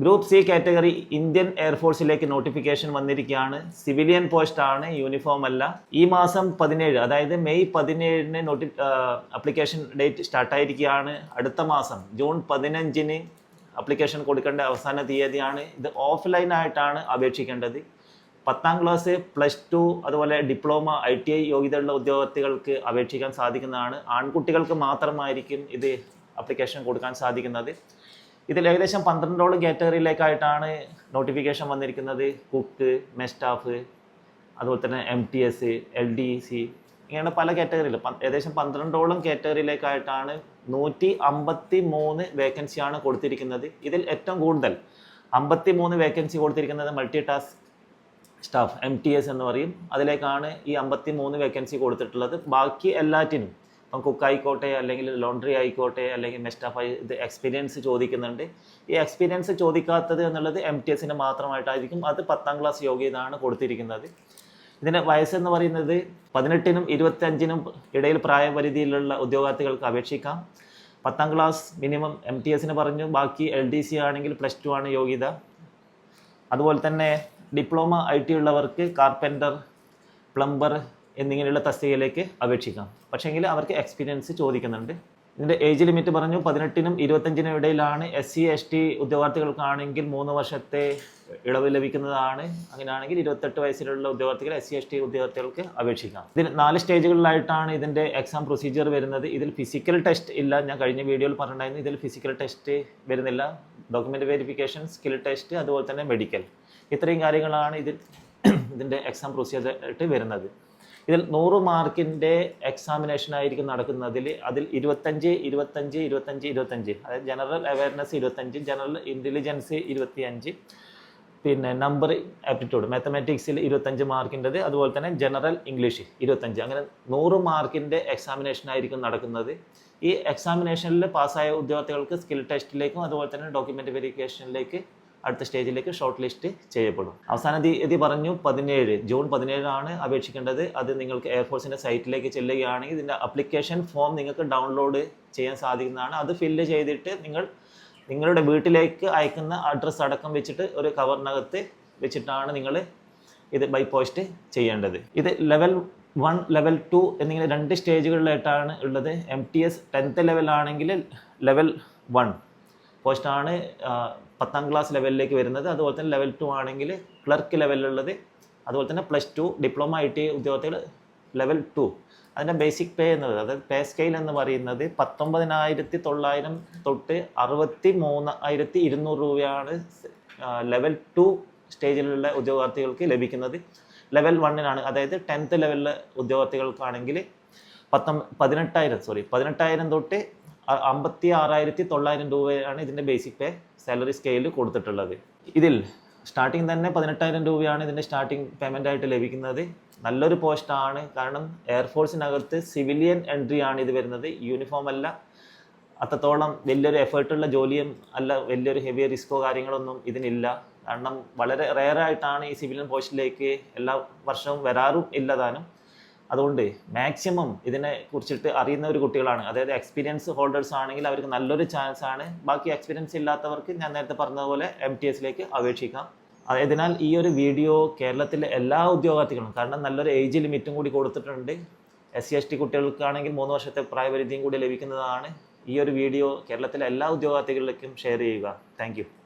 Group C category Indian എയർഫോഴ്സിലേക്ക് notification വന്നിരിക്കുകയാണ്. Civilian post ആണ് യൂണിഫോം അല്ല. ഈ മാസം പതിനേഴ് അതായത് മെയ് പതിനേഴിന് നോട്ടി അപ്ലിക്കേഷൻ ഡേറ്റ് സ്റ്റാർട്ടായിരിക്കുകയാണ് അടുത്ത മാസം ജൂൺ പതിനഞ്ചിന് അപ്ലിക്കേഷൻ കൊടുക്കേണ്ട അവസാന തീയതിയാണ്. ഇത് ഓഫ്ലൈൻ ആയിട്ടാണ് അപേക്ഷിക്കേണ്ടത്. പത്താം ക്ലാസ് പ്ലസ് ടു അതുപോലെ ഡിപ്ലോമ ഐ ടി ഐ യോഗ്യതയുള്ള ഉദ്യോഗാർത്ഥികൾക്ക് അപേക്ഷിക്കാൻ സാധിക്കുന്നതാണ്. ആൺകുട്ടികൾക്ക് മാത്രമായിരിക്കും ഇത് അപ്ലിക്കേഷൻ കൊടുക്കാൻ സാധിക്കുന്നത്. ഇതിൽ ഏകദേശം പന്ത്രണ്ടോളം കാറ്റഗറിയിലേക്കായിട്ടാണ് നോട്ടിഫിക്കേഷൻ വന്നിരിക്കുന്നത്. കുക്ക് മെസ്റ്റാഫ് അതുപോലെ തന്നെ M T S L D C ഇങ്ങനെ പല കാറ്റഗറിയിൽ. ഏകദേശം പന്ത്രണ്ടോളം കാറ്റഗറിയിലേക്കായിട്ടാണ് നൂറ്റി അമ്പത്തി മൂന്ന് വേക്കൻസിയാണ് കൊടുത്തിരിക്കുന്നത്. ഇതിൽ ഏറ്റവും കൂടുതൽ അമ്പത്തി മൂന്ന് വേക്കൻസി കൊടുത്തിരിക്കുന്നത് multi task staff M T S എന്ന് പറയും. അതിലേക്കാണ് ഈ അമ്പത്തി മൂന്ന് വേക്കൻസി കൊടുത്തിട്ടുള്ളത്. ബാക്കി എല്ലാറ്റിനും ഇപ്പം കുക്കായിക്കോട്ടെ അല്ലെങ്കിൽ ലോണ്ടറി ആയിക്കോട്ടെ അല്ലെങ്കിൽ മെസ്റ്റാഫ് ഇത് എക്സ്പീരിയൻസ് ചോദിക്കുന്നുണ്ട്. ഈ എക്സ്പീരിയൻസ് ചോദിക്കാത്തത് എന്നുള്ളത് എം ടി എസിന് മാത്രമായിട്ടായിരിക്കും. അത് പത്താം ക്ലാസ് യോഗ്യതയാണ് കൊടുത്തിരിക്കുന്നത്. ഇതിന്റെ വയസ്സെന്ന് പറയുന്നത് പതിനെട്ടിനും ഇരുപത്തഞ്ചിനും ഇടയിൽ പ്രായപരിധിയിലുള്ള ഉദ്യോഗാർത്ഥികൾക്ക് അപേക്ഷിക്കാം. പത്താം ക്ലാസ് മിനിമം എം ടി എസിന് പറഞ്ഞു. ബാക്കി എൽ ഡി സി ആണെങ്കിൽ പ്ലസ് ടു ആണ് യോഗ്യത. അതുപോലെ തന്നെ ഡിപ്ലോമ ഐ ടി ഉള്ളവർക്ക് കാർപ്പന്റർ പ്ലംബർ എന്നിങ്ങനെയുള്ള തസ്തികയിലേക്ക് അപേക്ഷിക്കാം. പക്ഷേങ്കിൽ അവർക്ക് എക്സ്പീരിയൻസ് ചോദിക്കുന്നുണ്ട്. ഇതിന്റെ ഏജ് ലിമിറ്റ് പറഞ്ഞു പതിനെട്ടിനും ഇരുപത്തഞ്ചിനും ഇടയിലാണ് എസ് സി എസ് ടി ഉദ്യോഗാർത്ഥികൾക്കാണെങ്കിൽ മൂന്ന് വർഷത്തെ ഇളവ് ലഭിക്കുന്നതാണ്. അങ്ങനെയാണെങ്കിൽ ഇരുപത്തെട്ട് വയസ്സിലുള്ള ഉദ്യോഗാർത്ഥികൾ എസ് സി എസ് ടി ഉദ്യോഗാർത്ഥികൾക്ക് അപേക്ഷിക്കാം. ഇതിന് നാല് സ്റ്റേജുകളിലായിട്ടാണ് ഇതിന്റെ എക്സാം പ്രൊസീജിയർ വരുന്നത്. ഇതിൽ ഫിസിക്കൽ ടെസ്റ്റ് ഇല്ല. ഞാൻ കഴിഞ്ഞ വീഡിയോയിൽ പറഞ്ഞിട്ടുണ്ടായിരുന്നു. ഇതിൽ ഫിസിക്കൽ ടെസ്റ്റ് വരുന്നില്ല. ഡോക്യുമെന്റ് വെരിഫിക്കേഷൻ സ്കിൽ ടെസ്റ്റ് അതുപോലെ തന്നെ മെഡിക്കൽ ഇത്രയും കാര്യങ്ങളാണ് ഇതിൽ ഇതിന്റെ എക്സാം പ്രൊസീജിയർ ആയിട്ട് വരുന്നത്. ഇതിൽ നൂറ് മാർക്കിന്റെ എക്സാമിനേഷൻ ആയിരിക്കും നടക്കുന്നതിൽ. അതിൽ ഇരുപത്തഞ്ച് ഇരുപത്തഞ്ച് ഇരുപത്തഞ്ച് ഇരുപത്തഞ്ച്. അതായത് ജനറൽ അവയർനെസ് ഇരുപത്തഞ്ച് ജനറൽ ഇന്റലിജൻസ് ഇരുപത്തിയഞ്ച്. പിന്നെ നമ്പർ ആപ്റ്റിറ്റ്യൂഡ് മാത്തമാറ്റിക്സിൽ ഇരുപത്തഞ്ച് മാർക്കിന്റെത്. അതുപോലെ തന്നെ ജനറൽ ഇംഗ്ലീഷ് ഇരുപത്തഞ്ച്. അങ്ങനെ നൂറ് മാർക്കിന്റെ എക്സാമിനേഷൻ ആയിരിക്കും നടക്കുന്നത്. ഈ എക്സാമിനേഷനിൽ പാസ്സായ ഉദ്യോഗാർത്ഥികൾക്ക് സ്കിൽ ടെസ്റ്റിലേക്കും അതുപോലെ തന്നെ ഡോക്യുമെന്റ് വെരിഫിക്കേഷനിലേക്ക് അടുത്ത സ്റ്റേജിലേക്ക് ഷോർട്ട് ലിസ്റ്റ് ചെയ്യപ്പെടും. അവസാന തീയതി പറഞ്ഞു പതിനേഴ്. ജൂൺ പതിനേഴാണ് അപേക്ഷിക്കേണ്ടത്. അത് നിങ്ങൾക്ക് എയർഫോഴ്സിന്റെ സൈറ്റിലേക്ക് ചെല്ലുകയാണെങ്കിൽ ഇതിന്റെ അപ്ലിക്കേഷൻ ഫോം നിങ്ങൾക്ക് ഡൗൺലോഡ് ചെയ്യാൻ സാധിക്കുന്നതാണ്. അത് ഫില്ല് ചെയ്തിട്ട് നിങ്ങൾ നിങ്ങളുടെ വീട്ടിലേക്ക് അയക്കുന്ന അഡ്രസ്സ് അടക്കം വെച്ചിട്ട് ഒരു കവറിനകത്ത് വെച്ചിട്ടാണ് നിങ്ങൾ ഇത് ബൈ പോസ്റ്റ് ചെയ്യേണ്ടത്. ഇത് ലെവൽ വൺ ലെവൽ ടു എന്നിങ്ങനെ രണ്ട് സ്റ്റേജുകളിലായിട്ടാണ് ഉള്ളത്. എം ടി എസ് ടെൻത്ത് ലെവലാണെങ്കിൽ ലെവൽ വൺ പോസ്റ്റാണ് പത്താം ക്ലാസ് ലെവലിലേക്ക് വരുന്നത്. അതുപോലെ തന്നെ ലെവൽ ടു ആണെങ്കിൽ ക്ലർക്ക് ലെവലിലുള്ളത് അതുപോലെ തന്നെ plus two diploma I T ഉദ്യോഗത്തിൽ level two അതിന്റെ ബേസിക് പേ എന്നത് അതായത് പേ സ്കെയിൽ എന്ന് പറയുന്നത് പത്തൊമ്പതിനായിരത്തി തൊള്ളായിരം തൊട്ട് അറുപത്തി മൂന്നായിരത്തി ഇരുന്നൂറ് രൂപയാണ് ലെവൽ ടു സ്റ്റേജിലുള്ള ഉദ്യോഗാർത്ഥികൾക്ക് ലഭിക്കുന്നത്. ലെവൽ വണ്ണിനാണ് അതായത് ടെൻത്ത് ലെവലിലെ ഉദ്യോഗാർത്ഥികൾക്കാണെങ്കിൽ പത്തൊമ്പ പതിനെട്ടായിരം സോറി പതിനെട്ടായിരം തൊട്ട് അമ്പത്തി ആറായിരത്തി തൊള്ളായിരം രൂപയാണ് ഇതിന്റെ ബേസിക് പേ സാലറി സ്കെയിൽ കൊടുത്തിട്ടുള്ളത്. ഇതിൽ സ്റ്റാർട്ടിങ് തന്നെ പതിനെട്ടായിരം രൂപയാണ് ഇതിന്റെ സ്റ്റാർട്ടിങ് പേയ്മെന്റ് ആയിട്ട് ലഭിക്കുന്നത്. നല്ലൊരു പോസ്റ്റാണ് കാരണം എയർഫോഴ്സിനകത്ത് സിവിലിയൻ എൻട്രി ആണ് ഇത് വരുന്നത്. യൂണിഫോം അല്ല. അത്രത്തോളം വലിയൊരു എഫേർട്ടുള്ള ജോലിയും അല്ല വലിയൊരു ഹെവി റിസ്കോ കാര്യങ്ങളൊന്നും ഇതിനില്ല. കാരണം വളരെ റെയറായിട്ടാണ് ഈ സിവിലിയൻ പോസ്റ്റിലേക്ക് എല്ലാ വർഷവും വരാറും ഇല്ലതാനും അതുകൊണ്ട് മാക്സിമം ഇതിനെ കുറിച്ചിട്ട് അറിയുന്ന ഒരു കുട്ടികളാണ്. അതായത് എക്സ്പീരിയൻസ് ഹോൾഡേഴ്സ് ആണെങ്കിൽ അവർക്ക് നല്ലൊരു ചാൻസ് ആണ്. ബാക്കി എക്സ്പീരിയൻസ് ഇല്ലാത്തവർക്ക് ഞാൻ നേരത്തെ പറഞ്ഞതുപോലെ എം ടി എസിലേക്ക് അപേക്ഷിക്കാം. അതിനാൽ ഈ ഒരു വീഡിയോ കേരളത്തിലെ എല്ലാ ഉദ്യോഗാർത്ഥികളും കാരണം നല്ലൊരു ഏജ് ലിമിറ്റും കൂടി കൊടുത്തിട്ടുണ്ട്. എസ് സി എസ് ടി കുട്ടികൾക്കാണെങ്കിൽ മൂന്ന് വർഷത്തെ പ്രായപരിധിയും കൂടി ലഭിക്കുന്നതാണ് ഈ ഒരു വീഡിയോ കേരളത്തിലെ എല്ലാ ഉദ്യോഗാർത്ഥികളിലേക്കും ഷെയർ ചെയ്യുക. താങ്ക്